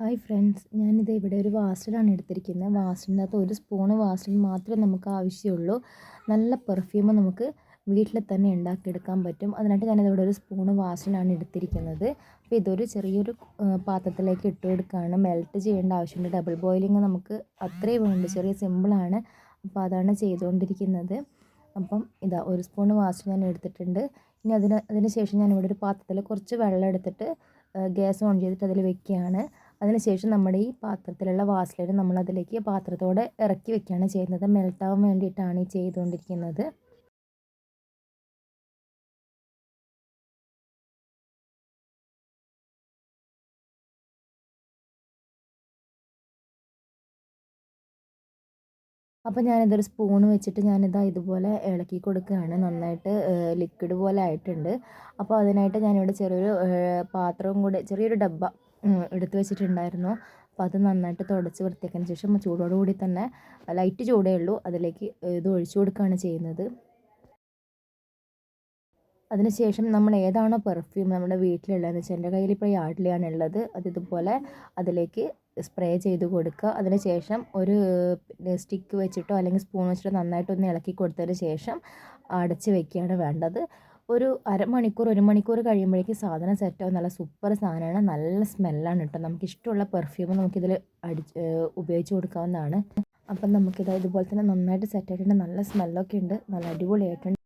Hi friends ഞാനിത് ഇവിടെ ഒരു വാസലിനാണ് എടുത്തിരിക്കുന്നത്. വാസലിന്റെ അകത്ത് ഒരു സ്പൂണ് വാസലിൻ മാത്രമേ നമുക്ക് ആവശ്യമുള്ളൂ. നല്ല പെർഫ്യൂം നമുക്ക് വീട്ടിൽ തന്നെ ഉണ്ടാക്കിയെടുക്കാൻ പറ്റും. അതിനായിട്ട് ഞാനിത് ഇവിടെ ഒരു സ്പൂണ് വാസലിനാണ് എടുത്തിരിക്കുന്നത്. അപ്പോൾ ഇതൊരു ചെറിയൊരു പാത്രത്തിലേക്ക് ഇട്ട് കൊടുക്കുകയാണ്. മെൽറ്റ് ചെയ്യേണ്ട ആവശ്യമുണ്ട് ഡബിൾ ബോയിലിംഗ് നമുക്ക് അത്രയും വേണ്ട. ചെറിയ സിമ്പിളാണ് അപ്പോൾ അതാണ് ചെയ്തുകൊണ്ടിരിക്കുന്നത്. അപ്പം ഇതാ ഒരു സ്പൂൺ വാസലിൻ ഞാൻ എടുത്തിട്ടുണ്ട്. ഇനി അതിന് അതിന് ശേഷം ഞാനിവിടെ ഒരു പാത്രത്തിൽ കുറച്ച് വെള്ളം എടുത്തിട്ട് ഗ്യാസ് ഓൺ ചെയ്തിട്ട് അതിൽ വെക്കുകയാണ്. അതിനുശേഷം നമ്മുടെ ഈ പാത്രത്തിലുള്ള വാസലിൻ നമ്മൾ അതിലേക്ക് പാത്രത്തോടെ ഇറക്കി വെക്കുകയാണ് ചെയ്യുന്നത്. മെൽട്ടാവാൻ വേണ്ടിയിട്ടാണ് ഈ ചെയ്തുകൊണ്ടിരിക്കുന്നത്. അപ്പോൾ ഞാനിതൊരു സ്പൂൺ വെച്ചിട്ട് ഞാനിതാ ഇതുപോലെ ഇളക്കി കൊടുക്കുകയാണ്. നന്നായിട്ട് ലിക്വിഡ് പോലെ ആയിട്ടുണ്ട്. അപ്പോൾ അതിനായിട്ട് ഞാനിവിടെ ചെറിയൊരു പാത്രവും കൂടെ ചെറിയൊരു ഡബ്ബ എടുത്തു വെച്ചിട്ടുണ്ടായിരുന്നു. അപ്പോൾ അത് നന്നായിട്ട് തുടച്ച് വൃത്തിയാക്കിയതിന് ശേഷം ചൂടോടുകൂടി തന്നെ ലൈറ്റ് ചൂടേ ഉള്ളൂ. അതിലേക്ക് ഇത് ഒഴിച്ചു കൊടുക്കുകയാണ് ചെയ്യുന്നത്. അതിനുശേഷം നമ്മൾ ഏതാണോ പെർഫ്യൂം നമ്മുടെ വീട്ടിലുള്ളതെന്ന് വെച്ചാൽ എന്റെ കയ്യിൽ ഇപ്പോൾ യാർഡിലാണ് ഉള്ളത്. അത് ഇതുപോലെ അതിലേക്ക് സ്പ്രേ ചെയ്ത് കൊടുക്കുക. അതിനുശേഷം ഒരു സ്റ്റിക്ക് വെച്ചിട്ടോ അല്ലെങ്കിൽ സ്പൂൺ വെച്ചിട്ടോ നന്നായിട്ടൊന്ന് ഇളക്കി കൊടുത്തതിന് ശേഷം അടച്ച് വെക്കുകയാണ് വേണ്ടത്. ഒരു അരമണിക്കൂർ ഒരു മണിക്കൂർ കഴിയുമ്പോഴേക്കും സാധനം സെറ്റ് സെറ്റാവും നല്ല സൂപ്പർ സാധനമാണ്. നല്ല സ്മെല്ലാണ് കേട്ടോ നമുക്ക് ഇഷ്ടമുള്ള പെർഫ്യൂം നമുക്കിതിൽ അടി ഉപയോഗിച്ച് കൊടുക്കാവുന്നതാണ്. അപ്പം നമുക്കിത് ഇതുപോലെ തന്നെ നന്നായിട്ട് സെറ്റ് ആയിട്ടുണ്ട്. നല്ല സ്മെല്ലൊക്കെ ഉണ്ട്. നല്ല അടിപൊളിയായിട്ടുണ്ട്.